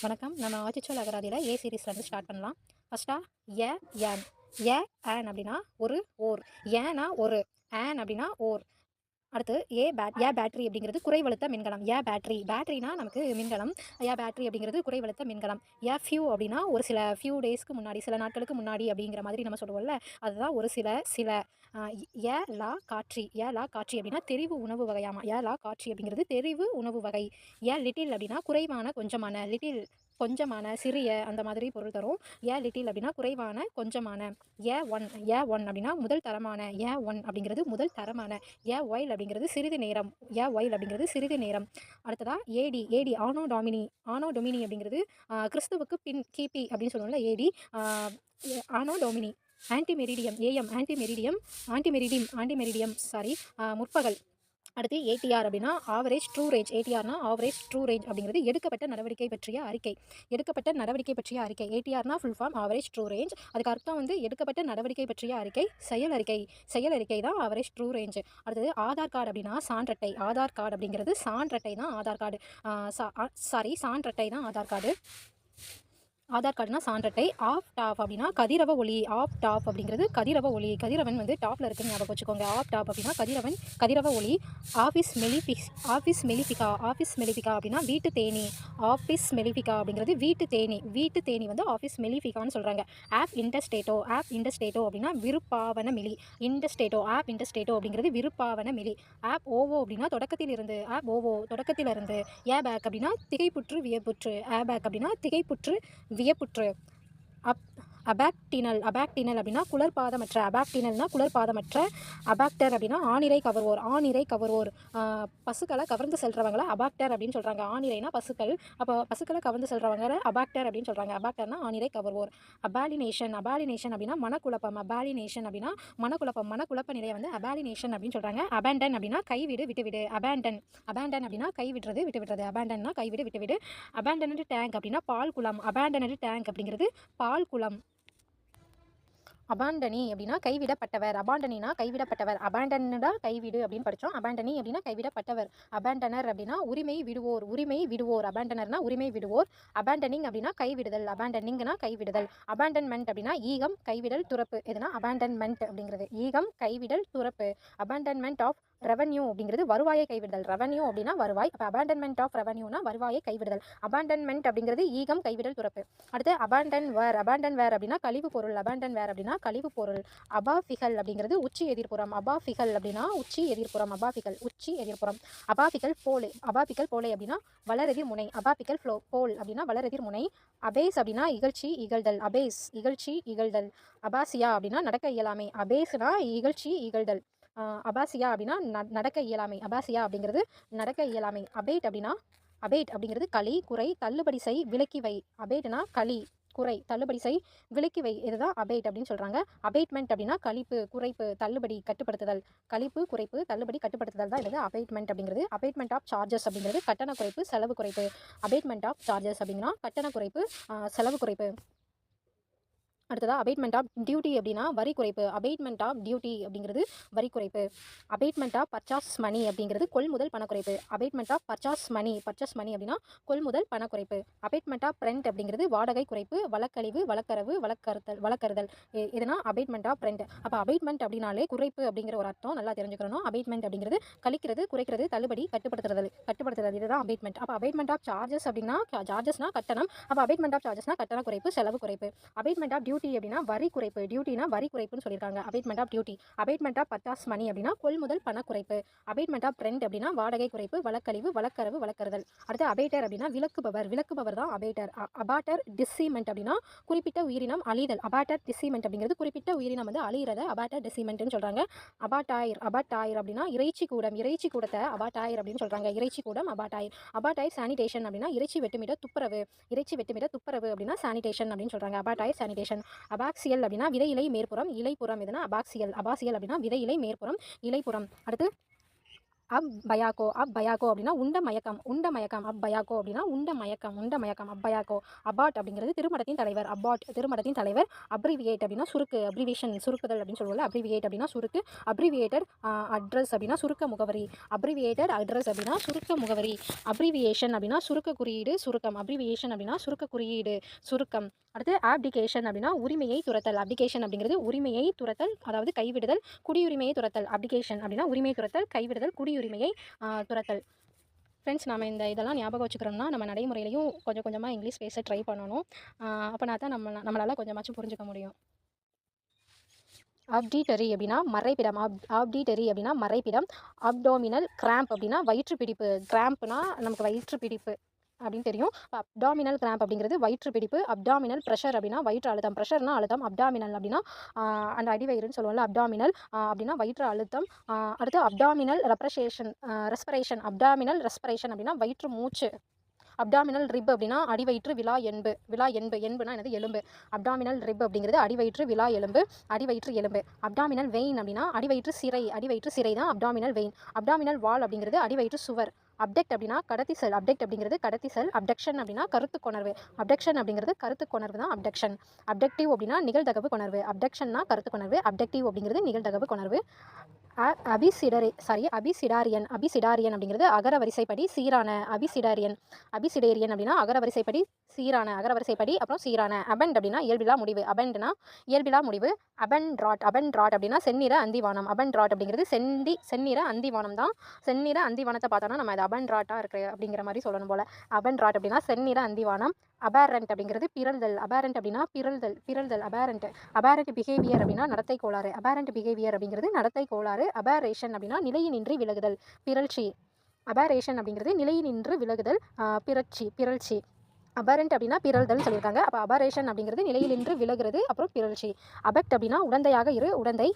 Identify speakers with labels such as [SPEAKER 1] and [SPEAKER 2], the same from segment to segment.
[SPEAKER 1] வணக்கம். நம்ம ஆச்சிச்சோல் அகராதியில் ஏ சீரீஸ்லேருந்து ஸ்டார்ட் பண்ணலாம். ஃபஸ்ட்டாக ஏ ஏன் ஏ ஏன் அப்படின்னா ஒரு ஓர். ஏனா ஒரு. ஏன் அப்படின்னா ஓர். அடுத்து ஏ பேட் ஏ பேட்டரி அப்படிங்கிறது குறைவழுத்த மின்கலம். ஏ பேட்டரி பேட்டரினா நமக்கு மின்கலம். ஏ பேட்டரி அப்படிங்கிறது குறைவழுத்த மின்கலம். ஏ ஃபியூ அப்படின்னா ஒரு சில ஃபியூ டேஸ்க்கு முன்னாடி சில நாட்களுக்கு முன்னாடி அப்படிங்கிற மாதிரி நம்ம சொல்லுவோம்ல அதுதான் ஒரு சில சில ஏ லா காட்சி ஏ லா காட்சி அப்படின்னா தெரிவு உணவு வகையாமா? ஏ லா காட்சி அப்படிங்கிறது தெரிவு உணவு வகை. ஏ லிட்டில் அப்படின்னா குறைவான கொஞ்சமான லிட்டில் கொஞ்சமான சிறிய அந்த மாதிரி பொருள் தரும். ஏ லிட்டில் அப்படின்னா குறைவான கொஞ்சமான. ஏ ஒன் ஏ ஒன் அப்படின்னா முதல் தரமான. ஏ ஒன் அப்படிங்கிறது முதல் தரமான. ஏ ஒயில் அப்படிங்கிறது சிறிது நேரம். ஏ ஒயில் அப்படிங்கிறது சிறிது நேரம். அடுத்ததா ஏடி ஏடி ஆனோ டாமினி. ஆனோ டொமினி அப்படிங்கிறது கிறிஸ்துவுக்கு பின் கிபி அப்படின்னு சொல்லுவோம்ல AD anno domini. Ante meridiem AM ante meridiem ante meridiem sorry முற்பகல். அடுத்து ஏடிஆர் அப்படின்னா ஆவரேஜ் ட்ரூ ரேஞ்ச் ஏடிஆர்னா ஆவரேஜ் ட்ரூ ரேஞ்ச் அப்படிங்கிறது எடுக்கப்பட்ட நடவடிக்கை பற்றிய அறிக்கை. எடுக்கப்பட்ட நடவடிக்கை பற்றிய அறிக்கை. ஏடிஆர்னா full form average true range அதுக்கு அர்த்தம் வந்து எடுக்கப்பட்ட நடவடிக்கை பற்றிய அறிக்கை செயல் அறிக்கை. செயல் அறிக்கை தான் ஆவரேஜ் ட்ரூ ரேஞ்ச் அடுத்தது ஆதார் கார்டு அப்படின்னா சான்றட்டை. ஆதார் கார்டு அப்படிங்கிறது சான்றட்டை தான் ஆதார் கார்டு. சாரி சான்றட்டை தான் ஆதார் கார்டு. ஆதார் கார்டுனா சான்றட்டை ஆஃப் டாப் அப்படின்னா கதிரவ ஒளி ஆஃப் டாப் அப்படிங்கிறது கதிரவ ஒளி கதிரவன் வந்து டாப்பில் இருக்குன்னு ஞாபகம் வச்சுக்கோங்க. ஆஃப் டாப் அப்படின்னா கதிரவன் கதிரவ ஒளி apis mellifics apis mellifica apis mellifica அப்படின்னா வீட்டு தேனி ஆஃபீஸ் மெலிஃபிகா அப்படிங்கிறது வீட்டு தேனி வீட்டு தேனி வந்து ஆஃபீஸ் மெலிஃபிகான்னு சொல்கிறாங்க ஆப் இண்டஸ்டேட்டோ ஆப் இண்டஸ்டேட்டோ அப்படின்னா விருப்பாவன மிலி இண்டஸ்டேட்டோ ஆப் இண்டஸ்டேட்டோ அப்படிங்கிறது விருப்பாவன மிலி. ஆப் ஓவோ அப்படின்னா தொடக்கத்தில் இருந்து ஆப் ஓவோ தொடக்கத்தில் இருந்து ஏ பேக் அப்படின்னா திகைப்புற்று வியப்புற்று ஏ பேக் அப்படின்னா திகைப்புற்று வியப்புற்று அப் அபாக்டினல் அபாக்டினல் அப்படின்னா குளர்பாதமற்ற அபாக்டினல்னா குளர்பாதமற்ற அபாக்டர் அப்படின்னா ஆணிரை கவர்வோர் ஆணிரை கவர்வோர். பசுக்களை கவர்ந்து செல்றவங்கள அபாக்டர் அப்படின்னு சொல்கிறாங்க ஆணிரைனா பசுக்கள். அப்போ பசுக்களை கவர்ந்து செல்றவங்க அபாக்டர் அப்படின்னு சொல்கிறாங்க அபாக்டர்னா ஆணிரை கவர்வோர். அபாலினேஷன் அபாலினேஷன் அப்படின்னா மனக்குழப்பம். அபாலினேஷன் அப்படின்னா மனக்குழப்பம். மனக்குழப்ப நிலையை வந்து அபாலினேஷன் அப்படின்னு சொல்கிறாங்க அபேண்டன் அப்படின்னா கைவிடு விட்டுவிடு. அபேண்டன். அபேண்டன் அப்படின்னா கைவிடுறது விட்டு விடுறது அபேண்டன்னா கைவிடு விட்டுவிடு. அபேண்டனடு டேங்க் அப்படின்னா பால் குளம். அபேண்டனடு டேங்க் அப்படிங்கிறது பால் குளம். அபாண்டனி அப்படின்னா கைவிடப்பட்டவர். அபாண்டனினா கைவிடப்பட்டவர். அபாண்டனடா கைவிடு அப்படின்னு படித்தோம் அபாண்டனி அப்படின்னா கைவிடப்பட்டவர். அபாண்டனர் அப்படின்னா உரிமை விடுவோர். உரிமை விடுவோர். அபாண்டனர்னா உரிமை விடுவோர். அபாண்டனிங் அப்படின்னா கைவிடுதல். அபாண்டனிங்னா கைவிடுதல். அபாண்டன்மெண்ட் அப்படின்னா ஈகம் கைவிடல் துறப்பு. எதுனா அபாண்டன்மெண்ட் அப்படிங்கிறது. ஈகம் கைவிடல் துறப்பு. அபாண்டன்மெண்ட் ஆஃப் ரெவன்யூ அப்படிங்கிறது வருவாயை கைவிடுதல். ரெவன்யூ அப்படின்னா வருவாய். அப்போ அபாண்டன்மெண்ட் ஆஃப் ரெவன்யூனா வருவாயை கைவிடுதல். அபாண்டன்மெண்ட் அப்படிங்கிறது ஈகம் கைவிடல் துறப்பு. அடுத்து அபாண்டன் வேர். அபாண்டன் வேர் அப்படின்னா கழிவு பொருள். அபாண்டன் வேர் அப்படின்னா கழிவு பொருள். அபாஃபிகல் அப்படிங்கிறது உச்சி எதிர்ப்புறம். அபாஃபிகல் அப்படின்னா உச்சி எதிர்ப்புறம். அபாஃபிகல் உச்சி எதிர்ப்புறம். அபாஃபிகல் போலே அபாஃபிகல் போலே அப்படின்னா வளரெதிர் முனை. அபாஃபிகல் ஃப்ளோ போல் அப்படின்னா வளரெதிர் முனை. அபேஸ் அப்படின்னா இகழ்ச்சி இகழ்தல். அபேஸ் இகழ்ச்சி இகழ்தல். அபாசியா அப்படின்னா நடக்க இயலாமை. அபேஸ்னா இகழ்ச்சி இகழ்தல். அபாசியா அப்படின்னா ந- நடக்க இயலாமை. அபாசியா அப்படிங்கிறது நடக்க இயலாமை. அபேட் அப்படின்னா அபேட் அப்படிங்கிறது களி குறை தள்ளுபடி செய் விலக்கி வை. அபேட்னா களி. குறை தள்ளுபடி செய் விலக்கி வை இதுதான் அபேட் அப்படின்னு சொல்கிறாங்க அபேட்மெண்ட் அப்படின்னா கழிப்பு குறைப்பு தள்ளுபடி கட்டுப்படுத்துதல். கழிப்பு குறைப்பு தள்ளுபடி கட்டுப்படுத்துதல் தான் இது அபேட்மெண்ட் அப்படிங்கிறது. அபேட்மெண்ட் ஆஃப் சார்ஜஸ் அப்படிங்கிறது கட்டண குறைப்பு செலவு குறைப்பு. அபேட்மெண்ட் ஆஃப் சார்ஜஸ் அப்படின்னா கட்டண குறைப்பு செலவு குறைப்பு. அடுத்ததாக அபேட்மெண்ட் ஆஃப் டியூட்டி அப்படின்னா வரி குறைப்பு. அபேட்மெண்ட் ஆஃப் டியூட்டி அப்படிங்கிறது வரி குறைப்பு. அபேட்மெண்ட் ஆஃப் பர்ச்சாஸ் மணி அப்படிங்கிறது கொள்முதல் பணக்குறைப்பு அபேட்மெண்ட் ஆஃப் பர்ச்சாஸ் மணி பர்ச்சாஸ் மணி அப்படின்னா கொள்முதல் பணக்குறைப்பு அபேட்மெண்ட் ஆஃப் ரெண்ட் அப்படிங்கிறது வாடகை குறைப்பு வழக்கழிவு வழக்கறவு வழக்கறுத்தல் வழக்கறுதல். இ- அபேட்மெண்ட் ஆஃப் ரெண்ட் அப்போ அபேட்மெண்ட் அப்படின்னாலே குறைப்பு அப்படிங்கிற ஒரு அர்த்தம் நல்லா தெரிஞ்சுக்கணும். அபேட்மெண்ட் அப்படிங்கிறது கழிக்கிறது குறைக்கிறது தள்ளுபடி கட்டுப்படுத்துறது. கட்டுப்படுத்துறது இதுதான் அபேட்மெண்ட் அப்போ அபேட்மெண்ட் ஆஃப் சார்ஜஸ் அப்படின்னா சார்ஜஸ்னா கட்டணம். அப்போ அபேட்மெண்ட் ஆஃப் சார்ஜஸ்னா கட்டண குறைப்பு செலவு குறைப்பு. அபேட்மெண்ட் ஆஃப் டியூட்டி அப்படின்னா வரி குறைப்பு. டியூட்டினா வரி குறைப்புன்னு சொல்லியிருக்காங்க. Abatement of duty abatement of purchase money அப்படின்னா கொள்முதல் பண குறைப்பு. அபேட்மெண்ட் ஆஃப் ரெண்ட் அப்படின்னா வாடகை குறைப்பு வழக்கழிவு வழக்கறவு வழக்கறுதல். அடுத்து அபேட்டர் அப்படின்னா விளக்குபவர். விளக்குபவர் தான் அபேட்டர் அபாட்டர் டிசிமெண்ட் அப்படின்னா குறிப்பிட்ட உயிரினம் அழிதல். அபாட்டர் டிசிமெண்ட் அப்படிங்கிறது குறிப்பிட்ட உயிரினம் வந்து அழிகிறத அபாட்டர் டிசிமெண்ட்னு சொல்கிறாங்க அபாட்டாயர் அபாட்டாயர் அப்படின்னா இறைச்சி கூடம். இறைச்சி கூடத்தை அபாட்டாயர் அப்படின்னு சொல்கிறாங்க இறைச்சி கூடம் அபாட்டாயர் அபாட்டாயர் சானிடேஷன் அப்படின்னா இறைச்சி வெட்டுமிட துப்புரவு. இறைச்சி வெட்டுமிட துப்புரவு அப்படின்னா சானிடேஷன் அப்படின்னு சொல்கிறாங்க அபாட்டாயர் சானிடேஷன் அபாக்சியல் அப்படின்னா விதை இலை மேற்புறம் இலைப்புறம் எதுனா அபாக்சியல் அபாசியல் அப்படின்னா விதை இலை மேற்புறம் இலைப்புறம். அடுத்து அப் பயாக்கோ அப் பயாக்கோ அப்படின்னா உண்ட மயக்கம் உண்ட மயக்கம் அப் பயாக்கோ அப்படின்னா உண்ட மயக்கம் உண்ட மயக்கம் அப் பயாக்கோ அபாட் அப்படிங்கிறது திருமணத்தின் தலைவர் அபாட் திருமணத்தின் தலைவர் அப்ரிவியேட் அப்படின்னா சுருக்கு அப்ரிவியேஷன் சுருக்குதல் அப்படின்னு சொல்லுவோம்ல அப்ரிவியேட் அப்படின்னா சுருக்கு அப்ரிவியேட்டட் அட்ரஸ் அப்படின்னா சுருக்க முகவரி அப்ரிவியேட்டட் அட்ரஸ் அப்படின்னா சுருக்க முகவரி அப்ரிவியேஷன் அப்படின்னா சுருக்க குறியீடு சுருக்கம் அப்ரிவியேஷன் அப்படின்னா சுருக்க குறியீடு சுருக்கம். அடுத்து ஆப்டிகேஷன் அப்படின்னா உரிமையை துரத்தல் அப்டிகேஷன் அப்படிங்கிறது உரிமையை துரத்தல் அதாவது கைவிடுதல் குடியுரிமையை துரத்தல் அப்டிகேஷன் அப்படின்னா உரிமை துரத்தல் கைவிடுதல் குடியுரிமையை துரத்தல் ஃப்ரெண்ட்ஸ் நம்ம இந்த இதெல்லாம் ஞாபகம் வச்சுக்கிறோம்னா நம்ம நடைமுறையிலையும் கொஞ்சம் கொஞ்சமாக இங்கிலீஷ் பேச ட்ரை பண்ணணும். அப்போனா தான் நம்ம நம்மளால் கொஞ்சமாச்சும் புரிஞ்சுக்க முடியும். அப்டீட்டரி அப்படின்னா மறைப்பிடம். அப் அப்டிட்டரி அப்படின்னா மறைப்பிடம். அப்டோமினல் கிராம்ப் அப்படின்னா வயிற்று பிடிப்பு. கிராம்ப்னா நமக்கு வயிற்று பிடிப்பு. அப்படின்னு தெரியும். அப்டாமினல் கிராம்ப் அப்படிங்கிறது வயிற்று பிடிப்பு அப்டாமினல் ப்ரெஷர் அப்படின்னா வயிற்று அழுத்தம். ப்ரெஷர்னா அழுத்தம். அப்டாமினல் அப்படின்னா அந்த அடிவயிறுன்னு சொல்லுவோம்ல அப்டாமினல் அப்படின்னா வயிற்று அழுத்தம். அடுத்து abdominal respiration respiration abdominal respiration அப்படின்னா வயிற்று மூச்சு. அப்டாமினல் ரிப் அப்படின்னா அடிவயிற்று விழா எண்பு விழா எண்பு எண்புனா என்னது? எலும்பு. அப்டாமினல் ரிப் அப்படிங்கிறது அடிவயிற்று விழா எலும்பு. அடிவயிற்று எலும்பு. அப்டாமினல் வெயின் அப்படின்னா அடிவயிற்று சிறை. அடிவயிற்று சிறை தான் அப்டாமினல் வெயின் அப்டாமினல் வால் அப்படிங்கிறது அடிவயிற்று சுவர். அப்டெக்ட் அப்படின்னா கடத்தி செல் அப்டெக்ட் அப்படிங்கிறது கடத்தி செல் அப்டக்ஷன் அப்படின்னா கருத்து கொணர்வு. அப்டக்ஷன் அப்படிங்கிறது கருத்து கொணர்வு தான் அப்டக்ஷன். அப்டெக்டிவ் அப்படின்னா நிகழ்தகவு கொணர்வு. அப்டக்ஷன்னா கருத்து கொணர்வு. அப்டெக்டிவ் அப்படிங்கிறது நிகழ்தகவு கொணர்வு. அபிசிடரே சாரி அபிசிடாரியன் அபிசிடாரியன் அப்படிங்கிறது அகர வரிசைப்படி சீரான அபிசிடாரியன் அபிசிடேரியன் அப்படின்னா அகர வரிசைப்படி சீரான அகர வரிசைப்படி அப்புறம் சீரான. அபெண்ட் அப்படின்னா இயல்பிலா முடிவு. அபண்ட்னா இயல்பிலா முடிவு. அபென்ட்ராட் அபென்ட்ராட் அப்படின்னா செந்நிற அந்திவானம். அபென்ட்ராட் அப்படிங்கிறது செந்தி செந்நிற அந்திவானம் தான். செந்நிற அந்திவானத்தை பார்த்தோன்னா நம்ம அது அபென்ட்ராட்டாக இருக்கு அப்படிங்கிற மாதிரி சொல்லணும் போல். அபென்ட்ராட் அப்படின்னா செந்நிற அந்திவானம். அபேரண்ட் அப்படிங்கிறது பிறழ்தல். அபேரண்ட் அப்படின்னா பிறழ்தல் பிறழ்தல் அபேரண்ட் அபேரண்ட் பிஹேவியர் அப்படின்னா நடத்தை கோளாறு. அபேரண்ட் பிஹேவியர் அப்படிங்கிறது நடத்தை கோளாறு. அபேரேஷன் அப்படின்னா நிலையினின்றி விலகுதல் பிறழ்ச்சி. அபேரேஷன் அப்படிங்கிறது நிலையினின்று விலகுதல் பிறட்சி பிறழ்ச்சி அபரண்ட் அப்படின்னா பிறழ்தல் சொல்லியிருக்காங்க. அப்போ அபரேஷன் அப்படிங்கிறது நிலையிலின்று விலகிறது அப்புறம் பிறழ்ச்சி. அபெக்ட் அப்படின்னா உடந்தையாக இரு உடந்தை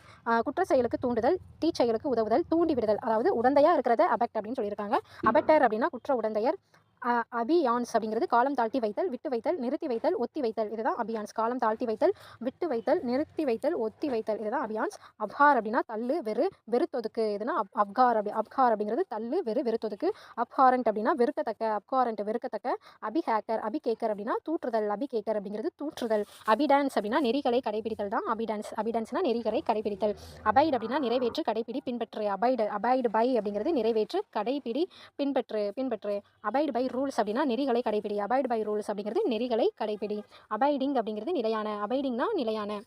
[SPEAKER 1] குற்ற செயலுக்கு தூண்டுதல் தீச்செயலுக்கு உதவுதல் தூண்டி விடுதல் அதாவது உடந்தையாக இருக்கிறத அபெக்ட் அப்படின்னு சொல்லியிருக்காங்க. அபெக்டர் அப்படின்னா குற்ற உடந்தையர். அபியான்ஸ் அப்படிங்கிறது காலம் தாழ்த்தி வைத்தல் விட்டு வைத்தல் நிறுத்தி வைத்தல் ஒத்தி வைத்தல். இதுதான் அபியான்ஸ். காலம் தாழ்த்தி வைத்தல் விட்டு வைத்தல் நிறுத்தி வைத்தல் ஒத்தி வைத்தல். இதுதான் அபியான்ஸ். அப்ஹார் அப்படின்னா தள்ளு வெறு வெறுத்தொதுக்கு. இதுனா அப் அப்கார் அப்படி அப்கார் அப்படிங்கிறது தள்ளு வெறு வெறுத்தொதுக்கு. அப்ஹாரண்ட் அப்படின்னா வெறுக்கத்தக்க அப்காரண்ட் வெறுக்கத்தக்க. அபி ஹேக்கர் அபி கேக்கர் அப்படின்னா தூற்றுதல் அபி கேக்கர் அப்படிங்கிறது தூற்றுதல். அபிடான்ஸ் அப்படின்னா நெறிகளை கடைபிடித்தல் தான் அபிடான்ஸ். அபிடான்ஸ்னா நெறிகளை கடைபிடித்தல். அபைடு அப்படின்னா நிறைவேற்று கடைபிடி பின்பற்று. அபைடு அபைடு பை அப்படிங்கிறது நிறைவேற்று கடைபிடி பின்பற்று பின்பற்று. அபைடு பை ரூல்ஸ் அப்படின்னா நெறிகளை கடைபிடி. அபாய்ட் பை ரூல்ஸ் அப்படிங்கிறது நெறிகளை கடைபிடி. அபைடிங் அப்படிங்கிறது நிலையான. அபைடிங்னா நிலையான.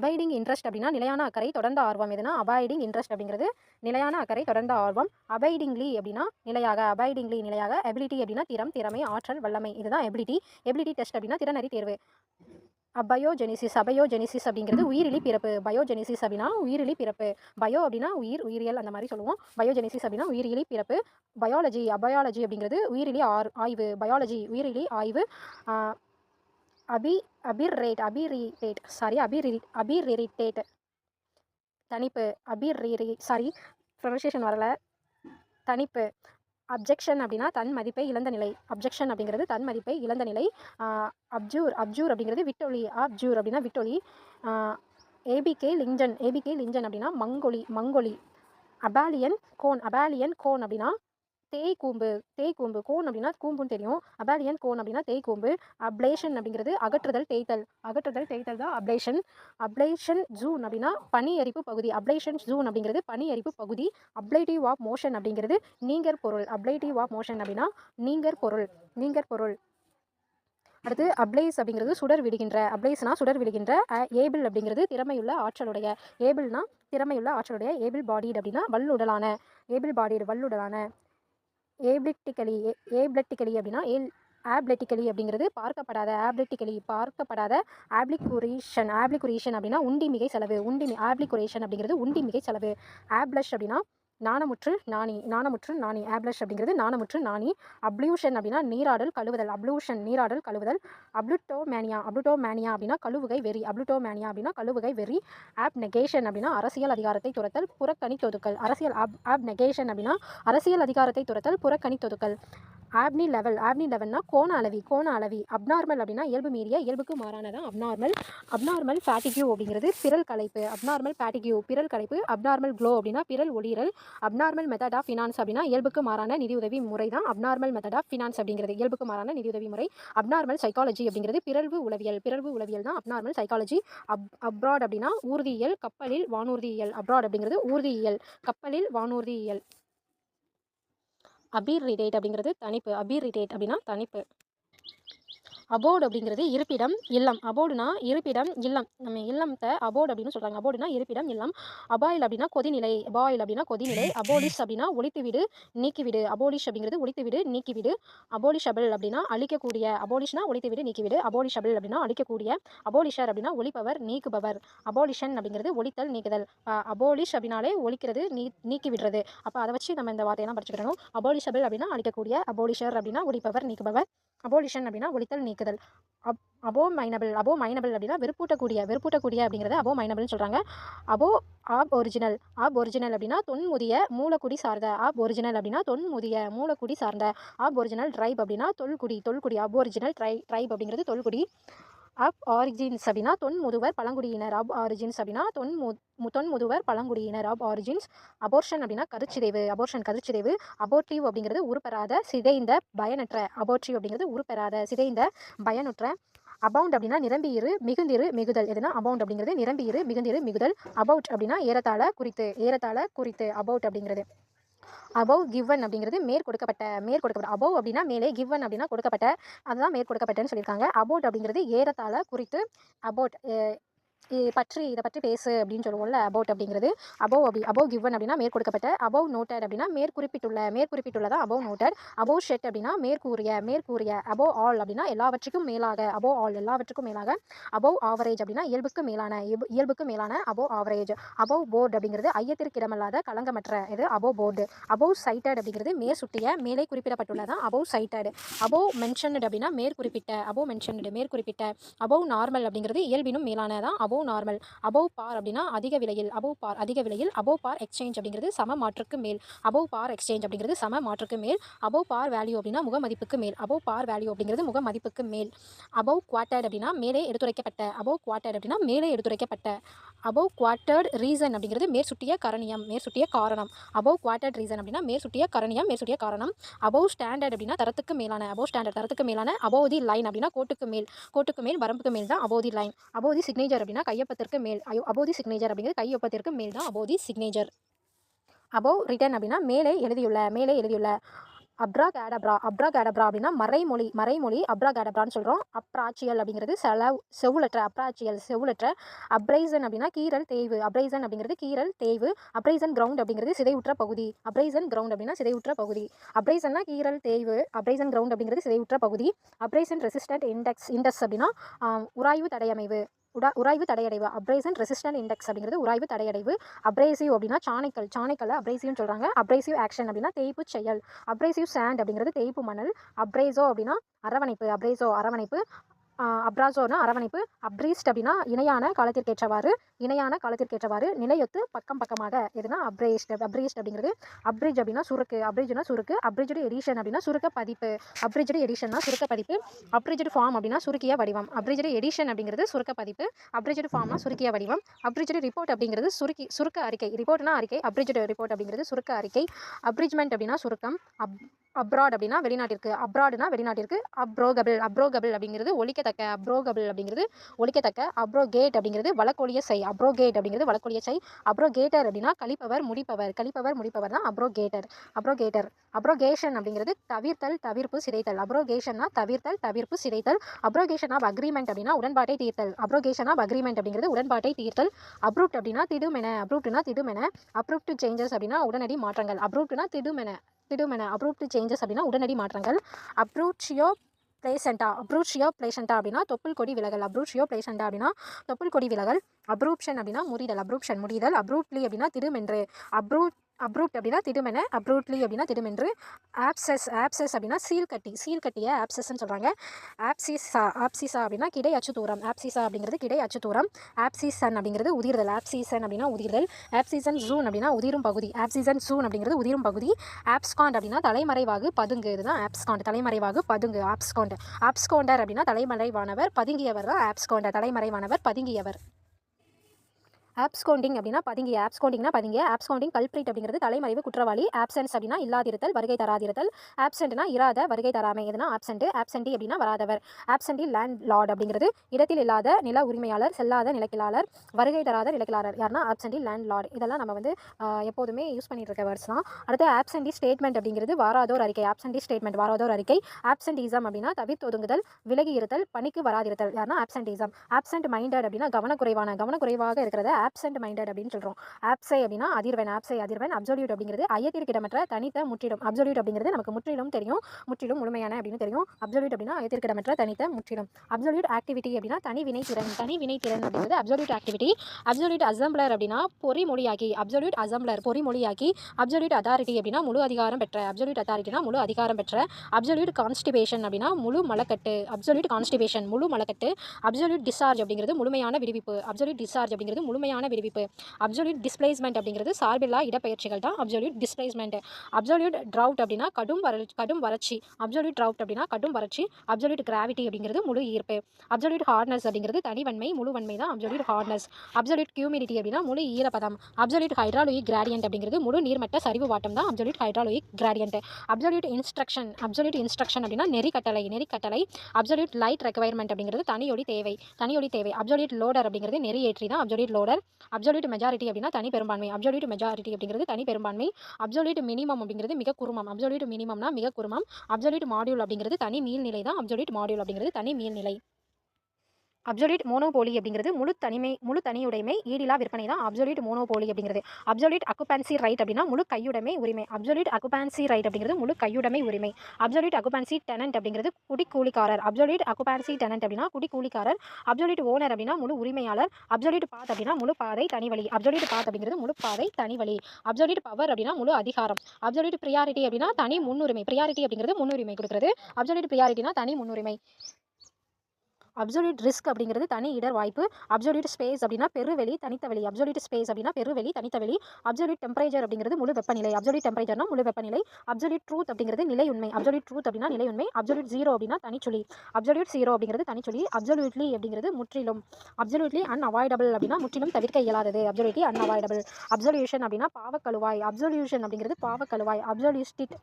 [SPEAKER 1] அபைடிங் இன்ட்ரெஸ்ட் அப்படின்னா நிலையான அக்கறை தொடர்ந்த ஆர்வம். எதுனா அபைடிங் இன்ட்ரெஸ்ட் அப்படிங்கிறது நிலையான அக்கறை தொடர்ந்த ஆர்வம். அபைடிங்லி அப்படின்னா நிலையாக. அபைடிங்லி நிலையாக. எபிலிட்டி அப்படின்னா திறம் திறமை ஆற்றல் வல்லமை. இதுதான் எபிலிட்டி எபிலிட்டி டெஸ்ட் அப்படின்னா திறனறி தேர்வு. பயோஜெனிசிஸ் அபயோஜெனிசிஸ் அப்படிங்கிறது உயிரிலி பிறப்பு. பயோஜெனிசிஸ் அப்படின்னா உயிரிலி பிறப்பு. பயோ அப்படின்னா உயிர் உயிரியல் அந்த மாதிரி சொல்லுவோம். பயோஜெனிசிஸ் அப்படின்னா உயிரிலி பிறப்பு. பயாலஜி அபயாலஜி அப்படிங்கிறது உயிரிலி ஆர் ஆய்வு. பயாலஜி உயிரிலி ஆய்வு. அபி அபிர்ரேட். அபிரிட்டேட் சாரி அபிரி அபிரிரிட்டேட் தனிப்பு அபிரிரி சாரி ப்ரொனன்சியேஷன் வரல. தனிப்பு. அப்ஜெக்ஷன் அப்படின்னா தன் மதிப்பை இழந்த நிலை. அப்ஜெக்ஷன் அப்படிங்கிறது தன் மதிப்பை இழந்த நிலை. அப்ஜூர் அப்ஜூர் அப்படிங்கிறது விட்டொலி. அப்ஜூர் அப்படின்னா விட்டொலி. ஏபிகே லிஞ்சன் ஏபிகே லிஞ்சன் அப்படின்னா மங்கொலி மங்கொலி. அபாலியன் கோன் அபாலியன் கோன் அப்படின்னா தேய் கூம்பு தேய் கூம்பு கோன் அப்படின்னா கூம்புன்னு தெரியும். அபாலியன் கோன் அப்படின்னா தேய் கூம்பு. அப்ளேஷன் அப்படிங்கிறது அகற்றுதல் தேய்த்தல். அகற்றுதல் தேய்த்தல் தான் அப்ளேஷன். அப்ளேஷன் ஜூன் அப்படின்னா பனி எரிப்பு பகுதி. அப்ளேஷன் ஜூன் அப்படிங்கிறது பனி எரிப்பு பகுதி. அப்ளேட்டிவ் ஆஃப் மோஷன் அப்படிங்கிறது நீங்கர் பொருள். அப்ளேட்டிவ் ஆஃப் மோஷன் அப்படின்னா நீங்கர் பொருள். நீங்கர் பொருள். அடுத்து அப்ளைஸ் அப்படிங்கிறது சுடர் விடுகின்ற. அப்ளைஸ்னா சுடர் விடுகின்ற ஏபிள் அப்படிங்கிறது திறமையுள்ள ஆற்றலுடைய. ஏபிள்னா திறமையுள்ள ஆற்றலுடைய ஏபிள் பாடிடு அப்படின்னா வல்லுடலான. ஏபிள் பாடிடு வல்லுடலான. ஏபிளிட்டிக்கலி ஏபிளட்டிக்கலி அப்படின்னா ஏல் ஆப்லெட்டிக்கலி அப்படிங்கிறது பார்க்கப்படாத ஆப்லெட்டிக்கலி பார்க்கப்படாத ஆப்ளிகுரேஷன் ஆப்ளிகுரேஷன் அப்படின்னா உண்டி மிகை செலவு உண்டி ஆப்ளிகுரேஷன் அப்படிங்கிறது உண்டி மிகை செலவு. ஆப்ளஷ் அப்படின்னா நாணமுற்று நாணி நாணமுற்று நாணி ஆப்ளஷ் அப்படிங்கிறது நாணமுற்று நாணி அப்ளூஷன் அப்படின்னா நீராடல் கழுவுதல் அப்ளூஷன் நீராடல் கழுவுதல் அப்ளுட்டோ மேனியா அப்ளுட்டோ மேனியா அப்படின்னா கழுவுகை வெறி அப்ளுட்டோ மேனியா அப்படின்னா கழுவுகை வெறி ஆப் நெகேஷன் அப்படின்னா அரசியல் அதிகாரத்தை துரத்தல் புறக்கணி தொதுக்கல் அரசியல் ஆப் ஆப் நெகேஷன் அப்படின்னா அரசியல் அதிகாரத்தை துரத்தல் புறக்கணி தொதுக்கல். ஆப்னி லெவல் ஆப்னி லெவல்னா கோண அளவி கோண அளவி அப்நார்மல் அப்படின்னா இயல்பு மீறிய இயல்புக்கு மாறானதான் அப்நார்மல் அப்நார்மல் ஃபேட்டிக்யூ அப்படிங்கிறது பிறல் கலைப்பு அப்நார்மல் ஃபேட்டிக்யூ பிறல் கலைப்பு அப்நார்மல் க்ளோ அப்படின்னா பிறல் ஒளிரல் அப்நார்மல் மெத்தட் ஆஃப் ஃபினான்ஸ் அப்படின்னா இயல்புக்கு மாறான நிதியுதவி முறை தான் அப்நார்மல் மெத்தட் ஆஃப் ஃபினான்ஸ் அப்படிங்கிறது இயல்புக்கு மாறான நிதியுதவி முறை. அப்நார்மல் சைக்காலஜி அப்படிங்கிறது பிறழ்வு உளவியல். பிறழ்வு உளவியல் தான் அப்நார்மல் சைக்காலஜி அப் அப்ராட் அப்படின்னா ஊர்தியியல் கப்பலில் வானூர்தியியல். அப்ராட் அப்படிங்கிறது ஊர்தியியல் கப்பலில் வானூர்தியியல். அபீர் ரிடேட் அப்படிங்கிறது தனிப்பு. அபீர் ரிடேட் அப்படின்னா தனிப்பு. அபோர்டு அப்படிங்கிறது இருப்பிடம் இல்லம். அபோர்டுனா இருப்பிடம் இல்லம். நம்ம இல்லத்தை அபோர்டு அப்படின்னு சொல்கிறாங்க அபோர்டுனா இருப்பிடம் இல்லம். அபாயில் அப்படின்னா கொதிநிலை. அபாயில் அப்படின்னா கொதிநிலை. அபோலிஷ் அப்படின்னா ஒழித்துவிடு நீக்கிவிடு. அபோலிஷ் அப்படிங்கிறது ஒழித்துவிடு நீக்கிவிடு. அபோலிஷபிள் அப்படின்னா அழிக்கக்கூடிய. அபோலிஷ்னா ஒழித்துவிடு நீக்கிவிடு. அபோலிஷபிள் அப்படின்னா அழிக்கக்கூடிய. அபோலிஷர் அப்படின்னா ஒழிப்பவர் நீக்குபவர். அபோலிஷன் அப்படிங்கிறது ஒழித்தல் நீக்குதல். அபோலிஷ் அப்படின்னாலே ஒழிக்கிறது நீ நீக்கி விடுறது அப்போ அதை வச்சு நம்ம இந்த வார்த்தையெல்லாம் படிச்சுக்கிறோம் அபோலிஷபிள் அப்படின்னா அழிக்கக்கூடிய. அபோலிஷர் அப்படின்னா ஒழிப்பவர் நீக்குபவர். அபோலிஷன் அப்படின்னா ஒழித்தல் நீக்குதல். அப் அபோ மைனபிள் அபோ மைனபிள் அப்படின்னா வெறுப்பூட்டக்கூடிய வெறுப்பூட்டக்கூடிய அப்படிங்கிறத அபோ மைனபிள்னு சொல்கிறாங்க அபோ ஆப் ஒரிஜினல் ஆப் ஒரிஜினல் அப்படின்னா தொன்முதிய மூலக்குடி சார்ந்த ஆப் ஒரிஜினல் அப்படின்னா தொன்முதிய மூலக்குடி சார்ந்த ஆப் ஒரிஜினல் ட்ரைப் அப்படின்னா தொல்குடி தொல்குடி அப் ஒரிஜினல் ட்ரை ட்ரைப் அப்படிங்கிறது தொல்குடி. அப் ஆரிஜின்ஸ் அப்படின்னா தொன் முதுவர் பழங்குடியினர். அப் ஆரிஜின்ஸ் அப்படின்னா தொன்மு மு- தொன்முதுவர் பழங்குடியினர். அப் ஆரிஜின்ஸ் அபோர்ஷன் அப்படின்னா கருச்சிதைவு அபோர்ஷன் கருச்சிதைவு அபோர்டிவ் அப்படிங்கிறது உருப்பெறாத சிதைந்த பயனற்ற அபோர்டிவ் அப்படிங்கிறது உருப்பெறாத சிதைந்த பயனுற்ற அபவுண்ட் அப்படின்னா நிரம்பியிரு மிகுந்திரு மிகுதல். எதுனா அபவுண்ட் அப்படிங்கிறது நிரம்பியிரு மிகுந்திரு மிகுதல். அபவுட் அப்படின்னா ஏறத்தாழ குறித்து ஏறத்தாழ குறித்து அபவுட் அப்படிங்கிறது. அபவ் கிவன் அப்படிங்கிறது மேற் கொடுக்கப்பட்ட மேற் கொடுக்கப்பட்ட அபவ் அப்படின்னா மேலே கிவன் அப்படின்னா கொடுக்கப்பட்ட அதுதான் மேற் கொடுக்கப்பட்டன்னு சொல்லியிருக்காங்க. அபவுட் அப்படிங்கிறது ஏறத்தாழ குறித்து அபவுட் பற்றி இதை பற்றி பேசு அப்படின்னு சொல்லுவோம்ல அபவுட் அப்படிங்கிறது. அபவ் அப்படி அபவ் கிவன் அப்படின்னா மேற்கொடுக்கப்பட்ட அபவ் நோட்டட் அப்படின்னா மேற்குறிப்பிட்டுள்ள மேற்குறிப்பிட்டுள்ளதா அபவ் நோட்டட் அபவ் ஷெட் அப்படின்னா மேற்கூறிய மேற்கூறிய அபவ் ஆல் அப்படின்னா எல்லாவற்றுக்கும் மேலாக அபவ் ஆல் எல்லாவற்றுக்கும் மேலாக அபவ் ஆவரேஜ் அப்படின்னா இயல்புக்கு மேலான இயல்புக்கு மேலான அபவ் ஆவரேஜ் அபவ் போர்டு அப்படிங்கிறது ஐயத்திற்கிடமல்லாத களங்கமற்ற இது அபவ் போர்டு அபவ் சைட்டட் அப்படிங்கிறது மேற் சுட்டிய மேலே குறிப்பிடப்பட்டுள்ளதான் அபவ் சைட்டட் அபவ் மென்ஷன்டு அப்படின்னா மேற்குறிப்பிட்ட அபவ் மென்ஷன்டு மேற்குறிப்பிட்ட அபவ் நார்மல் அப்படிங்கிறது இயல்பினும் மேலானதான் அபோவ் நார்மல் அபோவ் பார் அப்படின்னா அதிக விலையில் அபோவ் பார் அதிக விலையில் அபோவ் பார் எக்ஸ்சேஞ்ச் அப்படிங்கிறது சம மாற்றுக்கு மேல். அபவ் பார் எக்ஸ்சேஞ்ச் அப்படிங்கிறது சம மாற்றுக்கு மேல். அபோவ் பார் வேல்யூ அப்படின்னா முக மதிப்புக்கு மேல். அபோவ் பார் வேல்யூ அப்படிங்கிறது முக மதிப்புக்கு மேல். அபோவ் குவார்ட்டர்ட் அப்படின்னா மேலே எடுத்துரைக்கப்பட்ட. அபோவ் குவார்ட்டர்ட் அப்படின்னா மேலே எடுத்துரைக்கப்பட்ட. அபோவ் குவார்ட்டர்ட் ரீசன் அப்படிங்கிறது மேற்சுட்டிய கரணியம் மேற்சுட்டிய காரணம். அபோவ் குவார்ட்டர்ட் ரீசன் அப்படின்னா மேற்சுட்டிய கரணியம் மேற்சுட்டிய காரணம். அபோவ் ஸ்டாண்டர்ட் அப்படின்னா தரத்துக்கு மேலான. அபோவ் ஸ்டாண்டர்ட் தரத்துக்கு மேலான. அபோதி தி லைன் அப்படின்னா கோட்டுக்கு மேல். கோட்டுக்கு மேல் வரம்புக்கு மேல் தான் அபோதி லைன் அபோதி சிக்னேச்சர் அப்படின்னா கையொப்பத்திற்கு மேல். ஐயோ அபோதி சிக்னேச்சர் அப்படிங்கிறது கையொப்பத்திற்கு மேல் தான் அபோதி சிக்னேச்சர் அபோவ் ரிட்டன் அப்படின்னா மேலே எழுதியுள்ள மேலே எழுதியுள்ள. அப்ரா கேடப்ரா அப்ரா கேடப்ரா அப்படின்னா மறைமொழி மறைமொழி அப்ரா கேடப்ரான்னு சொல்கிறோம் அப்ராச்சியல் அப்படிங்கிறது செலவு செவுலற்ற அப்ராச்சியல் செவுலற்ற அப்ரைசன் அப்படின்னா கீரல் தேய்வு அப்ரைசன் அப்படிங்கிறது கீரல் தேய்வு. அப்ரைசன் கிரவுண்ட் அப்படிங்கிறது சிதைவுற்ற பகுதி. அப்ரைசன் கிரவுண்ட் அப்படின்னா சிதைவுற்ற பகுதி. அப்ரைசன்னா கீரல் தேய்வு அப்ரைசன் கிரவுண்ட் அப்படிங்கிறது சிதைவுற்ற பகுதி. அப்ரைசன் ரெசிஸ்டன்ட் இண்டெக்ஸ் இண்டெக்ஸ் அப்படின்னா உராய்வு தடையமைவு. உடா உராய்வு தடையடைவு அப்ரேசன் ரெசிஸ்டன்ட் இண்டெக்ஸ் அப்படிங்கிறது உராய்வு தடையடைவு. அப்ரேசிவ் அப்படின்னா சாணைக்கல் சாணைக்கல் அப்ரேசிவ்னு சொல்கிறாங்க அப்ரேசிவ் ஆக்ஷன் அப்படின்னா தேய்ப்பு செயல். அப்ரேசிவ் சாண்ட் அப்படிங்கிறது தேய்ப்பு மணல். அப்ரேசோ அப்படின்னா அரவணைப்பு அப்ரேசோ அரவணைப்பு. அப்ராசோனா அரவணைப்பு அப்ரீஸ்ட் அப்படின்னா இணையான காலத்திற்கேற்றவாறு இணையான காலத்திற்கேற்றவாறு நிலையொத்து பக்கம் பக்கமாக எதுனா அப்ரேஸ்ட் அப்ரீஸ்ட் அப்படிங்கிறது அப்ரிஜ் அப்படின்னா சுருக்கு அப்ரிஜ்னா சுருக்கு அப்ரிஜ்டு எடிஷன் அப்படின்னா சுருக்க பதிப்பு அப்ரிஜ்டு எடிஷன்னா சுருக்க பதிப்பு அப்ரிஜ்டு ஃபார்ம் அப்படின்னா சுருக்கிய வடிவம். அப்ரிஜ்டு எடிஷன் அப்படிங்கிறது சுருக்க பதிப்பு அப்ரிஜ்டு ஃபார்ம்னா சுருக்கிய வடிவம். அப்ரிஜ்டு ரிப்போர்ட் அப்படிங்கிறது சுருக்கி சுருக்க அறிக்கை ரிப்போர்ட்னா அறிக்கை அப்ரிஜ்டு ரிப்போர்ட் அப்படிங்கிறது சுருக்க அறிக்கை. அப்ரிஜ்மெண்ட் அப்படின்னா சுருக்கம் அப் அப்ராட் அப்படின்னா வெளிநாட்டிற்கு அப்ராடுனா வெளிநாட்டிற்கு அப்ரோகபிள் அப்ரோகபிள் அப்படிங்கிறது ஒழிக்கத்தக்க அப்ரோகபிள் அப்படிங்கிறது ஒழிக்கத்தக்க அப்ரோகேட் அப்படிங்கிறது வழக்கொழிய செய் அப்ரோகேட் அப்படிங்கிறது வழக்கொழிய செய். அப்ரோகேட்டர் அப்படின்னா கழிப்பவர் முடிப்பவர். கழிப்பவர் முடிப்பவர் தான் அப்ரோகேட்டர் அப்ரோகேட்டர் அப்ரோகேஷன் அப்படிங்கிறது தவிர்த்தல் தவிர்ப்பு சிதைத்தல். அப்ரோகேஷன்னா தவிர்த்தல் தவிர்ப்பு சிதைத்தல். அப்ரோகேஷன் ஆஃப் அக்ரிமெண்ட் அப்படின்னா உடன்பாட்டை தீர்த்தல். அப்ரோகேஷன் ஆஃப் அக்ரிமெண்ட் அப்படிங்கிறது உடன்பாட்டை தீர்த்தல். அப்ரூப்ட் அப்படின்னா திடுமென. அப்ரூப்ட்னா திடுமென. அப்ரூப்ட் சேஞ்சஸ் அப்படின்னா உடனடி மாற்றங்கள். அப்ரூப்ட்னா திடுமென. டிடூம் என அப்ரூவ்டு சேஞ்சஸ் அப்படின்னா உடனடி மாற்றங்கள். அப்ரூச்சியோ பிளேசண்டா அப்ரூச்சியோ பிளேசண்டா அப்படின்னா தொப்புள் கொடி விலகல். அப்ரூச்சியோ பிளேசண்டா அப்படின்னா தொப்புள் கொடி விலகல். அப்ரூப்ஷன் அப்படின்னா முறிதல். அப்ரூப்ஷன் முடிதல் அப்ரூப்ட்லி அப்படின்னா திருமென்று அப்ரூ அப்ரூப்ட் அப்படின்னா திடுமென அப்ரூட்லி அப்படின்னா திடுமென்று ஆப்சஸ் ஆப்சஸ் அப்படின்னா சீல் கட்டி சீல் கட்டிய ஆப்சஸ்ன்னு சொல்கிறாங்க ஆப்சிசா ஆப்சிசா அப்படின்னா கிடை அச்சுத்தூரம் ஆப்சிசா அப்படிங்கிறது கிடை அச்சுத்தூரம் ஆப்சிசன் அப்படிங்கிறது உதிர்தல். ஆப்சிசன் அப்படின்னா உதிர்தல். ஆப்சிசன் ஜூன் அப்படின்னா உதிரும் பகுதி. ஆப்சிசன் ஜூன் அப்படிங்கிறது உதிரும் பகுதி. ஆப்ஸ்காண்ட் அப்படின்னா தலைமறைவாகு பதுங்கு. இதுதான் ஆப்ஸ்காண்ட் தலைமறைவாகு பதுங்கு. ஆப்ஸ்காண்ட் ஆப்ஸ்கோண்டர் அப்படின்னா தலைமறைவானவர் பதுங்கியவர் தான் ஆப்ஸ்கோண்டர் தலைமறைவானவர் பதுங்கியவர். ஆப்ஸ்கோண்டிங் அப்படின்னா பதுங்கிய ஆப்ஸ்கோண்டிங்னா பதுங்கிய ஆப்ஸ்கோண்டிங் கல்பிரிட் அப்படிங்கிறது தலைமறைவு குற்றவாளி ஆப்சன்ஸ் அப்படின்னா இல்லாதிருத்தல் வருகை தராதிருத்தல் ஆப்சென்ட்னா இராத வருகை தராமை எதுனா ஆப்சென்ட் ஆப்சென்டி அப்படின்னா வராதவர். ஆப்சென்டி லேண்ட் லார்ட் அப்படிங்கிறது இடத்தில் இல்லாத நில உரிமையாளர் செல்லாத நிலக்கிழாளர் வருகை தராத நிலக்கிழாளர் யாருன்னா ஆப்சென்டி லேண்ட் லார்ட் இதெல்லாம் நம்ம வந்து எப்போதுமே யூஸ் பண்ணிட்டு இருக்க வேர்ட்ஸ் தான். அடுத்து ஆப்சென்டி ஸ்டேட்மெண்ட் அப்படிங்கிறது வாராதோர் அறிக்கை. ஆப்சென்டி ஸ்டேட்மெண்ட் வாராதோர் அறிக்கை. ஆப்சென்டிசம் அப்படின்னா தவிர்த்தொதுங்குதல் விலகி இருத்தல் பணிக்கு வராதிருத்தல். யாருன்னா ஆப்சென்டிசம் ஆப்சென்ட் மைண்டட் அப்படின்னா கவனக்குறைவான கவனக்குறைவாக இருக்கிறத. ஆப்சென்ட் மைண்டட் அப்படின்னு சொல்கிறோம் ஆப்சை அப்படின்னா அதிர்வன் ஆப்சை அதிர்வன் அப்சொல்யூட் அப்படிங்கிறது ஐயத்திற்கிடமற்ற தனித்த முற்றிலும். அப்சொல்யூட் அப்படிங்கிறது நமக்கு முற்றிலும் தெரியும். முற்றிலும் முழுமையான அப்படின்னு தெரியும். அப்சொல்யூட் அப்படின்னா ஐயத்திற்கு கிடமற்ற தனித்த முற்றிலும். அப்சொல்யூட் ஆக்டிவிட்டி அப்படின்னா தனி வினைத்திறன் தனி வினைத்திறன் அப்படிங்கிறது அப்சொல்யூட் ஆக்டிவிட்டி அப்சொல்யூட் அசம்பிளர் அப்படின்னா பொறிமொழியாக்கி. அப்சொல்யூட் அசம்பிளர் பொறிமொழியாக்கி. அப்சொல்யூட் அதாரிட்டி அப்படின்னா முழு அதிகாரம் பெற்ற. அப்சொல்யூட் அதாரிட்டினா முழு அதிகாரம் பெற்ற. அப்சொல்யூட் கான்ஸ்டிபேஷன் அப்படின்னா முழு மலக்கட்டு. அப்சொல்யூட் கான்ஸ்டிபேஷன் முழு மலக்கட்டு. அப்சொல்யூட் டிஸ்சார்ஜ் அப்படிங்கிறது முழுமையான விடுவிப்பு. அப்சொல்யூட் டிஸ்சார்ஜ் அப்படிங்கிறது முழுமையான விடுவிப்பு. அப்சொல்யூட் டிஸ்பிளேஸ்மெண்ட் அப்படிங்கிறது சார்பில்லா இடப்பெயர்ச்சிகள் தான். அப்சொல்யூட் டிஸ்பிளேஸ்மெண்ட் அப்சொல்யூட் ட்ரவுட் அப்படின்னா கடும் வர கடும் வறட்சி. அப்சொல்யூட் ட்ரவுட் அப்படின்னா கடும் வறட்சி. அப்சொல்யூட் கிராவிட்டி அப்படிங்கிறது முழு ஈர்ப்பு. அப்சொல்யூட் ஹார்ட்னஸ் அப்படிங்கிறது தனிவன்மை முழுவன்மை தான். அப்சொல்யூட் ஹார்ட்னஸ் அப்சொல்யூட் கியூமிடிட்டி அப்படின்னா முழு ஈரப்பதம். அப்சொல்யூட் ஹைட்ராலோயிக் கிராடியன்ட் அப்படிங்கிறது முழு நீர்மட்ட சரிவு வாட்டம் தான். Absolute hydraulic gradient absolute instruction absolute instruction அப்படின்னா நெறிக்கட்டளை நெறிக்கட்டளை. அப்சொல்யூட் லைட் ரெக்குவயர்மெண்ட் அப்படிங்கிறது தனியொலி தேவை. தனியொலி தேவை. அப்சொல்யூட் லோடர் அப்படிங்கிறது நெறியேற்றி தான். அப்சொல்யூட் லோடர் அப்சொல்யூட் மெஜாரிட்டி அப்படின்னா தனி பெரும்பான்மை. அப்சொல்யூட் மெஜாரிட்டி அப்படிங்கிறது தனி பெரும்பான்மை. அப்சொல்யூட் மினிமம் அப்படிங்கிறது மிக குருமம் அப்சொல்யூட் மினிமம்னா மிக குருமம் அப்சொல்யூட் மாடியூல் அப்படிங்கிறது தனி மீள்நிலை தான். அப்சொல்யூட் மாடியூல் அப்படிங்கிறது தனி மீள்நிலை. அப்சொலியூட் மோனோபோலி அப்படிங்கிறது முழு தனிமை முழு தனியுடைமை ஈடிலா விற்பனை தான் அப்சொலியூட் மோனோபோலி அப்படிங்கிறது. அப்சொலியூட் அக்குபேன்சி ரைட் அப்படின்னா முழு கையுடைமை உரிமை. அப்சொலியூட் அக்குபேன்சி ரைட் அப்படிங்கிறது முழு கையுடைமை உரிமை. அப்சொலியூட் அக்குபேன்சி டெனன்ட் அப்படிங்கிறது குடிக்கூலிக்காரர். அப்சொலியூட் அக்குபேன்சி டெனன்ட் அப்படின்னா குடிக்கூலிக்காரர். அப்சொலியூட் ஓனர் அப்படின்னா முழு உரிமையாளர். அப்சொலியூட் பாத் அப்படின்னா முழு பாதை தனிவழி. அப்சொலியூட் பாத் அப்படிங்கிறது முழு பாதை தனிவழி. அப்சொலியூட் பவர் அப்படின்னா முழு அதிகாரம். அப்சொலியூட் ப்ரியாரிட்டி அப்படின்னா தனி முன்னுரிமை. ப்ரியாரிட்டி அப்படிங்கிறது முன்னுரிமை கொடுக்குறது. அப்சொலியூட் ப்ரியாரிட்டினா தனி முன்னுரிமை. அப்சொல்யூட் ரிஸ்க் அப்படிங்கிறது தனி இடர் வாய்ப்பு அப்சொல்யூட் ஸ்பேஸ் அப்படின்னா பெருவெளி தனித்தவெளி. அப்சொல்யூட் ஸ்பேஸ் அப்படின்னா பெருவெளி தனித்தவெளி. அப்சொல்யூட் டெம்பரேச்சர் அப்படிங்கிறது முழு வெப்பநிலை. அப்சொல்யூட் டெம்பரேச்சர்னா முழு வெப்பநிலை. அப்சொல்யூட் ட்ரூத் அப்படிங்கிறது நிலை உண்மை அப்சொல்யூட் ட்ரூத் அப்படின்னா நிலை உண்மை அப்சொல்யூட் ஜீரோ அப்படின்னா தனிச்சொலி. அப்சொல்யூட் ஜீரோ அப்படிங்கிறது தனிச்சொலி. அப்சொல்யூட்லி அப்படிங்கிறது முற்றிலும். அப்சொல்யூட்லி அன்அவாய்டபிள் அப்படின்னா முற்றிலும் தவிர்க்க இயலாதது. அப்சொல்யூட்லி அன்அவாய்டபிள் அப்சொல்யூஷன் அப்படின்னா பாவக்கழுவாய். அப்சொல்யூஷன் அப்படிங்கிறது பாவக்கழுவாய். அப்சொல்யூஸ்டிட்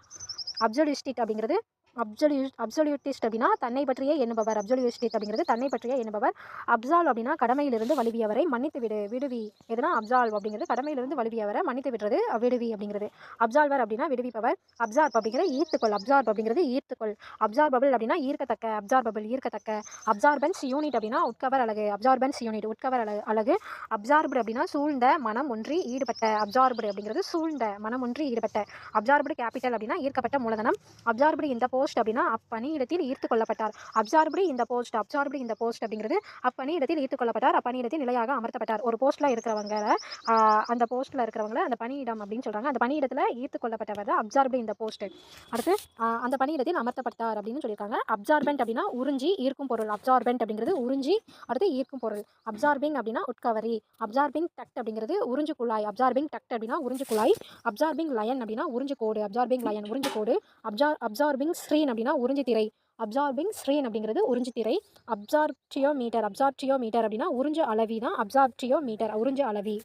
[SPEAKER 1] அப்சொல்யூஸ்டிட் அப்படிங்கிறது அப்சல்யூ அப்சல்யூட்டிஸ்ட் அப்படின்னா தன்னை பற்றியே எண்ணுபவர். அப்சொல்யூஸ்டிட் அப்படிங்கிறது தன்னை பற்றியே எண்ணுபவர். அப்சால் அப்படின்னா கடமையிலிருந்து வழுவியவரை மன்னித்து விடு விடுவி. எதுனா அப்சால்வ் அப்படிங்கிறது கடமையிலிருந்து வழுவியவரை மன்னித்து விடுறது விடுவி அப்படிங்கிறது. அப்சால்வர் அப்படின்னா விடுவிப்பவர். அப்சார்ப் அப்படிங்கிற ஈர்த்துக்கொள். அப்சார்ப் அப்படிங்கிறது ஈர்த்துக்கொள். அப்சார்பபிள் அப்படின்னா ஈர்க்கத்தக்க. அப்சார்பபிள் ஈர்க்கத்தக்க. அப்சார்பன்ஸ் யூனிட் அப்படின்னா உட்கவர் அழகு. அப்சார்பன்ஸ் யூனிட் உட்கவர் அழகு. அழகு அப்சார்ப்டு அப்படின்னா சூழ்ந்த மனம் ஒன்றி ஈடுபட்ட. அப்சார்ப்டு அப்படிங்கிறது சூழ்ந்த மனம் ஒன்றி ஈடுபட்ட. அப்சார்ப்டு கேபிட்டல் அப்படின்னா ஈர்க்கப்பட்ட மூலதனம். அப்சார்ப்டு இந்த போஸ்ட் அப்படின்னா அப்பணியிடத்தில் ஈர்த்து கொள்ளப்பட்டார் அப்சார்படி இந்த போஸ்ட் அப்சார்படி இந்த போஸ்ட் அப்படிங்கிறது அப்பணியிடத்தில் ஈர்த்து கொள்ளப்பட்டார் அப்பணியிடத்தில் நிலையாக அமர்த்தப்பட்டார். ஒரு போஸ்ட்டில் இருக்கிறவங்க அந்த போஸ்ட்டில் இருக்கிறவங்கள அந்த பணியிடம் அப்படின்னு சொல்கிறாங்க அந்த பணியிடத்தில் ஈர்த்து கொள்ளப்பட்டவர் தான் அப்சார்படி இந்த போஸ்ட் அடுத்து அந்த பணியிடத்தில் அமர்த்தப்பட்டார் அப்படின்னு சொல்லியிருக்காங்க. அப்சார்பென்ட் அப்படின்னா உறிஞ்சி ஈர்க்கும் பொருள். அப்சார்பென்ட் அப்படிங்கிறது உறிஞ்சி அடுத்து ஈர்க்கும் பொருள். அப்சார்பிங் அப்படின்னா உட்கவரி. அப்சார்பிங் டக்ட் அப்படிங்கிறது உறிஞ்சு குழாய். அப்சார்பிங் டக்ட் அப்படின்னா உறிஞ்சு குழாய். அப்சார்பிங் லயன் அப்படின்னா உறிஞ்சு கோடு. அப்சார்பிங் லயன் உறிஞ்சு கோடு. அப்சார் அப்சார்பிங் ஸ்க்ரீன் அப்படின்னா உறிஞ்சு திரை. அப்சார்பிங் ஸ்ரீன் அப்படிங்கிறது உறிஞ்சு திரை. அப்சார்ப்டியோ மீட்டர் அப்சார்ப்டியோ மீட்டர் அப்படின்னா உறிஞ்சு அளவி தான். அப்சார்ப்டியோ மீட்டர் உறிஞ்சு அளவி.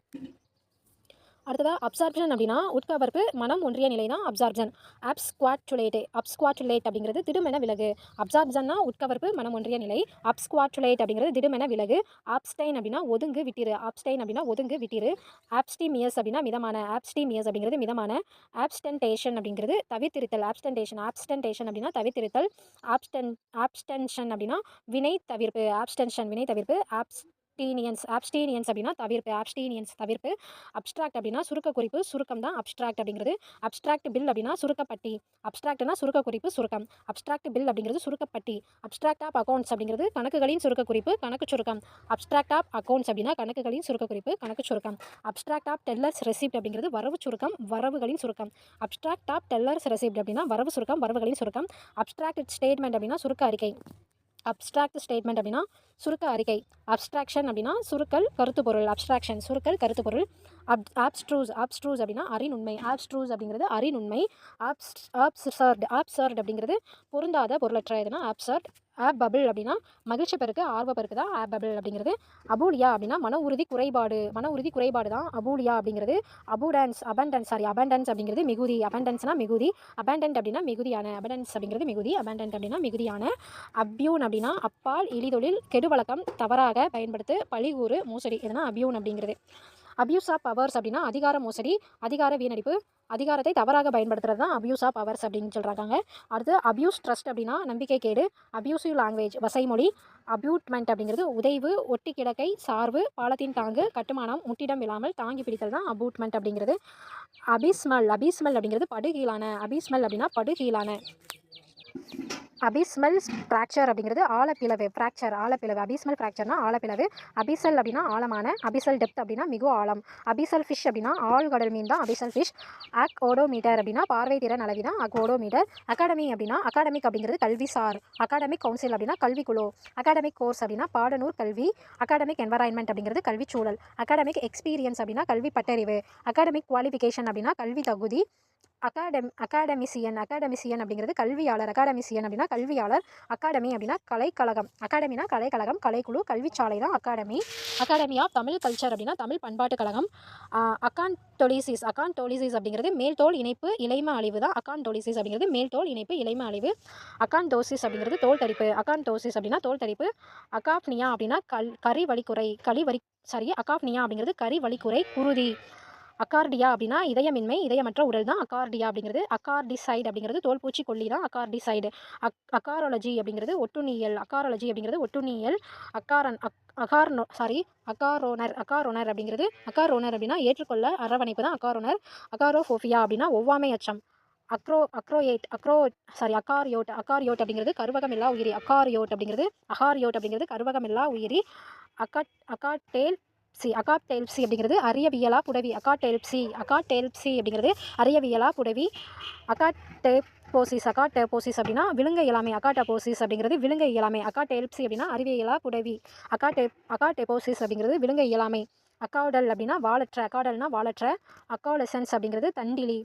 [SPEAKER 1] அடுத்ததாக அப்சார்ப்ஷன் அப்படின்னா உட்கவர்ப்பு மனம் ஒன்றிய நிலை தான் அப்சார்ப்ஷன் அப்ஸ்குவாட்டுலேட் அப்ஸ்குவாட்டுலேட் அப்படிங்கிறது திடுமென விலகு. அப்சார்ப்ஷன்னா உட்கவர்ப்பு மனம் ஒன்றிய நிலை. அப்ஸ்குவாட்டுலேட் அப்படிங்கிறது திடுமென விலகு. ஆப்ஸ்டைன் அப்படின்னா ஒதுங்கு விட்டிரு. ஆப்ஸ்டைன் அப்படின்னா ஒதுங்கு விட்டிரு. ஆப்ஸ்டிமியஸ் அப்படின்னா மிதமான. ஆப்ஸ்டிமியஸ் அப்படிங்கிறது மிதமான. ஆப்ஸ்டன்டேஷன் அப்படிங்கிறது தவிர்த்திருத்தல். ஆப்ஸ்டன்டேஷன் ஆப்ஸ்டன்டேஷன் அப்படின்னா தவிர்த்திருத்தல். ஆப்ஸ்டன் ஆப்ஸ்டென்ஷன் அப்படின்னா வினை தவிர்ப்பு. ஆப்ஸ்டென்ஷன் வினை தவிர்ப்பு. ஆப்ஸ் அப்டீனியன்ஸ் ஆப்ஸ்டீனியன்ஸ் அப்படின்னா தவிர்ப்பு ஆப்ஸ்டீனியன்ஸ் தவிர்ப்பு. அப்ஸ்ட்ராக்ட் அப்படின்னா சுருக்க குறிப்பு சுருக்கம் தான் அப்ஸ்ட்ராக்ட் அப்படிங்கிறது. அப்ஸ்ட்ராக்ட் பில் அப்படின்னா சுருக்கப்பட்டி. அப்ட்ராக்ட்னா சுருக்க குறிப்பு சுருக்கம். அப்ஸ்ட்ராக்ட் பில் அப்படிங்கிறது சுருக்கப்பட்டி. அப்ஸ்ட்ராக்ட் ஆஃப் அக்கௌண்ட்ஸ் அப்படிங்கிறது கணக்குகளின் சுருக்க குறிப்பு கணக்கு சுருக்கம். அப்ஸ்ட்ராக்ட் ஆஃப் அக்கௌண்ட்ஸ் அப்படின்னா கணக்குகளின் சுருக்க குறிப்பு கணக்கு சுருக்கம். அப்ஸ்ட்ராக்ட் ஆஃப் டெல்லர்ஸ் ரெசிப்ட் அப்படிங்கிறது வரவு சுருக்கம் வரவுகளின் சுருக்கம். அப்ஸ்ட்ராக்ட் ஆஃப் டெல்லர்ஸ் ரெசிப்ட் அப்படின்னா வரவு சுருக்கம் வரவுகளின் சுருக்கம். அப்ஸ்ட்ராக்ட் ஸ்டேட்மெண்ட் அப்படின்னா சுருக்க அறிக்கை. அப்ஸ்ட்ராக்ட் ஸ்டேட்மெண்ட் அப்படின்னா சுருக்க அறிக்கை. அப்ஸ்ட்ராக்ஷன் அப்படின்னா சுருக்கல் கருத்து பொருள் அப்ஸ்ட்ராக்ஷன் சுருக்கல் கருத்து பொருள் அப் ஆப்ஸ்ட்ரூஸ் ஆப்ஸ்ட்ரூஸ் அப்படின்னா அறிநுண்மை ஆப்ஸ்ட்ரூஸ் அப்படிங்கிறது அறிநுண்மை ஆப்ஸ் ஆப்சர்ட் ஆப்சர்ட் அப்படிங்கிறது பொருந்தாத பொருளற்ற எதுனா ஆப்சர்ட் ஆப் பபிள் அப்படின்னா மகிழ்ச்சி பெருக்கு ஆர்வ பெருக்கு தான் ஆப் பபிள் அப்படிங்கிறது அபூலியா அப்படின்னா மன உறுதி குறைபாடு. மன உறுதி குறைபாடு தான் அபூலியா அப்படிங்கிறது. அபூடன்ஸ் அபண்டன்ஸ் சாரி அபண்டன்ஸ் அப்படிங்கிறது மிகுதி. அபண்டன்ஸ்னா மிகுதி. அபண்டன்ட் அப்படின்னா மிகுதியான. அபண்டன்ஸ் அப்படிங்கிறது மிகுதி. அபண்டன்ட் அப்படின்னா மிகுதியான. அப்யூன் அப்படின்னா அப்பால் இழிதொழில் கெடுவழக்கம் தவறாக பயன்படுத்து பழிகூறு மோசடி எதுனா அப்யூன் அப்படிங்கிறது. அபியூஸ் ஆஃப் பவர்ஸ் அப்படின்னா அதிகார மோசடி அதிகார வீணடிப்பு அதிகாரத்தை தவறாக பயன்படுத்துறது தான் அபியூஸ் ஆஃப் பவர்ஸ் அப்படின்னு சொல்கிறாங்க அடுத்து அபியூஸ் ட்ரஸ்ட் அப்படின்னா நம்பிக்கை கேடு அபியூசிவ் லாங்குவேஜ் வசைமொழி அபியூட்மெண்ட் அப்படிங்கிறது உதைவு ஒட்டி கிடக்கை சார்பு பாலத்தின் தாங்கு கட்டுமானம் முட்டிடம் இல்லாமல் தாங்கி பிடித்தல் தான் அபூட்மெண்ட் அப்படிங்கிறது. அபிஸ்மல் அபிஸ்மல் அப்படிங்கிறது படுகீழான அபிஸ்மல் அப்படின்னா படுகீழான. அபிஸ்மல் ஃப்ராக்சர் அப்படிங்கிறது ஆழப்பிளவு. ஃப்ராக்சர் ஆழப்பிளவு. அபிஸ்மல் ஃப்ராக்சர்னா ஆழப்பிளவு. அபிசல் அப்படின்னா ஆழமான அபிசல் டெப்த் அப்படின்னா மிகவும் ஆழம். அபிசல் ஃபிஷ் அப்படின்னா ஆழ்கடல் மீன் தான் அபிசல் ஃபிஷ் அக் ஓடோமீட்டர் அப்படின்னா பார்வை திறன் அளவி தான் அக் ஓடோமீட்டர் அகாடமி அப்படின்னா அகாடமிக் அப்படிங்கிறது கல்விசார் அகாடமிக் கவுன்சில் அப்படின்னா கல்விக்குழு அகாடமிக் கோர்ஸ் அப்படின்னா பாடநூர் கல்வி. அகாடமிக் என்வரான்மெண்ட் அப்படிங்கிறது கல்விச்சூழல் அகாடமிக் எக்ஸ்பீரியன்ஸ் அப்படின்னா கல்வி பட்டறிவு. அகாடமிக் குவாலிஃபிகேஷன் அப்படின்னா கல்வி தகுதி. அகாடமி அகாடமிசியன் அகாடமிசியன் அப்படிங்கிறது கல்வியாளர் அகாடமிசியன் அப்படின்னா கல்வியாளர் அகாடமி அப்படின்னா கலைக்கழகம். அகாடமினா கலைக்கழகம் கலைக்குழு கல்விச்சாலை தான் academy academy of Tamil culture அப்படின்னா தமிழ் பண்பாட்டு கழகம். அகான்டொலிசிஸ் அகான்டொலிசிஸ் அப்படிங்கிறது மேல்தோல் இணைப்பு இலைம அழிவு தான் அகான்டொலிசிஸ் அப்படிங்கிறது மேல்தோல் இணைப்பு இலைம அழிவு. அகான்டோசிஸ் அப்படிங்கிறது தோல் தடிப்பு அகான்டோசிஸ் அப்படின்னா தோல் தடிப்பு அகாப்னியா அப்படின்னா கல் கறி வலிக்குறை களி வரி சாரி அகாப்னியா அப்படிங்கிறது கறி வலிக்குறை குருதி. அக்கார்டியா அப்படின்னா இதயமின்மை இதயமற்ற உடல் தான் அக்கார்டியா அப்படிங்கிறது. அக்கார்டிசைடு அப்படிங்கிறது தோல்பூச்சி கொல்லி தான் அக்கார்டிசைடு அக் அக்காரோலஜி அப்படிங்கிறது ஒட்டுண்ணியல். அக்காரோலஜி அப்படிங்கிறது ஒட்டுண்ணியல். அக்காரன் அக் அகார்னோ சாரி அகாரோனர் அகாரோனர் அப்படிங்கிறது அகாரோனர் அப்படின்னா ஏற்றுக்கொள்ள அரவணைப்பு தான் அகாரோனர். அகாரோஃபோஃபியா அப்படின்னா ஒவ்வாமை அச்சம். அக்ரோ அக்ரோயேட் அக்ரோ சாரி அகாரியோட் அகாரியோட் அப்படிங்கிறது கருவகமில்லா உயிரி. அகாரியோட் அப்படிங்கிறது அகாரியோட் அப்படிங்கிறது கருவகமில்லா உயிரி. அக்கா அகாட்டேல் சி அகாட்டெல்ப்சி அப்படிங்கிறது அரியவியலா புடவி. அகாட்டெல்ப்சி அகாட்டெல்ப்சி அப்படிங்கிறது அரியவியலா புடவி. அகாட்டெப்போசிஸ் அகாட்டெப்போசிஸ் அப்படின்னா விழுங்க இயலாமை அகாட்டபோசிஸ் அப்படிங்கிறது விழுங்க இயலாமை அகாட்டெல்ப்சி அப்படின்னா அறிவியலா புடவி. அகாட்டே அகாட்டெப்போசிஸ் அப்படிங்கிறது விழுங்க இயலாமை அக்காடல் அப்படின்னா வாழற்ற அக்காடல்னா வாழற்ற அக்காலசன்ஸ் அப்படிங்கிறது தண்டிலி.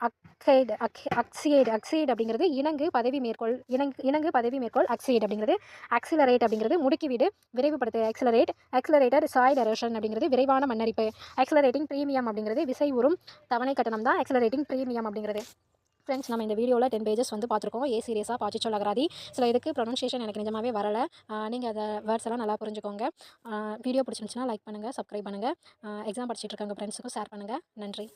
[SPEAKER 1] அக்சைடு அக் அக்சியைடு அக்சைடு அப்படிங்கிறது இணங்கு பதவி மேற்கோள் இணங்கு இணங்கு பதவி மேற்கோள் அக்சைடு அப்படிங்கிறது அக்சிலரேட் அப்படிங்கிறது முடுக்கிவிடு விரைவுபடுத்து அக்சிலரேட் அக்சிலரேட்டர் சாய்ட் எரோஷன் அப்படிங்கிறது விரைவான மண்ணரிப்பு அக்சிலரேட்டிங் ப்ரீமியம் அப்படிங்கிறது விசை உறும் தவணை கட்டணம் தான் அக்சிலரேட்டிங் ப்ரீமியம் அப்படிங்கிறது. ஃப்ரெண்ட்ஸ் நம்ம இந்த வீடியோவில் டென் பேஜஸ் வந்து பார்த்துருக்கோம் ஏ சீரியஸாக பாச்சிச்சோல் அகராதி. சில இதுக்கு ப்ரொனன்சியேஷன் எனக்கு நிஜமாவே வரலை. நீங்கள் அதை வேர்ட்ஸ் எல்லாம் நல்லா புரிஞ்சுக்கோங்க. வீடியோ பிடிச்சிருந்துச்சுன்னா லைக் பண்ணுங்கள் சப்ஸ்கிரைப் பண்ணுங்கள் எக்ஸாம் படிச்சிட்டு இருக்காங்க ஃப்ரெண்ட்ஸுக்கும் ஷேர் பண்ணுங்கள் நன்றி.